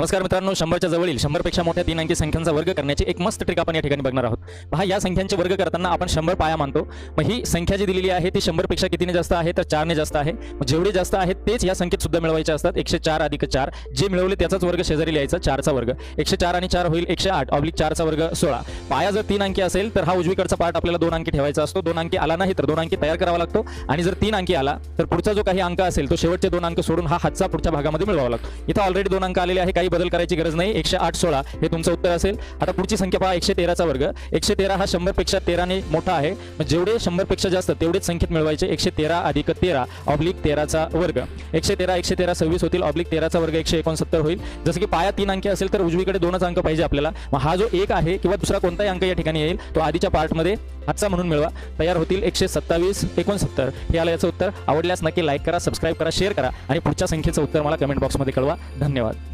नमस्कार मित्रांनो शंभरच्या जवळील शंभरपेक्षा मोठ्या तीन अंकी संख्यांचा वर्ग करण्याची एक मस्त ट्रिक आपण या ठिकाणी बघणार आहोत. पहा या संख्यांचे वर्ग करताना आपण शंभर पाया मानतो. मग ही संख्या जी दिलेली आहे ती शंभरपेक्षा कितीने जास्त आहे तर चारने जास्त आहे. मग जेवढे जास्त आहेत तेच या संख्येत सुद्धा मिळवायचे असतात. एकशे चार अधिक चार जे मिळवले त्याचाच वर्ग शेजारी लिहायचा चारचा वर्ग. एकशे चार आणि चार होईल एकशे आठ ऑब्लिक चारचा वर्ग सोळा. पाया जर तीन अंकी असेल तर हा उजवीकडचा पार्ट आपल्याला दोन अंकी ठेवायचा असतो. दोन अंकी आला नाही तर दोन अंकी तयार करावा लागतो. आणि जर तीन अंकी आला तर पुढचा जो काही अंक असेल तो शेवटचे दोन अंक सोडून हा हातचा पुढच्या भागामध्ये मिळवावा लागतो. इथं ऑलरेडी दोन अंक आलेले आहे काही बदल करायची गरज नाही. एकशे आठ सोळा हे तुमचं उत्तर असेल. आता पुढची संख्या पहा एकशे तेराचा वर्ग. एकशे तेरा हा शंभरपेक्षा तेराने मोठा आहे. मग जेवढे शंभरपेक्षा जास्त तेवढेच संख्येत मिळवायचे. एकशे तेरा अधिक तेरा ऑब्लिक तेराचा वर्ग. एकशे तेरा एकशे तेरा सव्वीस होतील ऑब्लिक तेराचा वर्ग एकशे एकोणसत्तर होईल. जसं की पाया तीन अंकी असेल तर उजवीकडे दोनच अंक पाहिजे आपल्याला. मग हा जो एक आहे किंवा दुसरा कोणताही अंक या ठिकाणी येईल तो आधीच्या पार्टमध्ये आजचा म्हणून मिळवा. तयार होतील एकशे सत्तावीस एकोणसत्तर. हे आलं याचं उत्तर. आवडल्यास नक्की लाईक करा सबस्क्राईब करा शेअर करा आणि पुढच्या संख्येचं उत्तर मला कमेंट बॉक्समध्ये कळवा. धन्यवाद.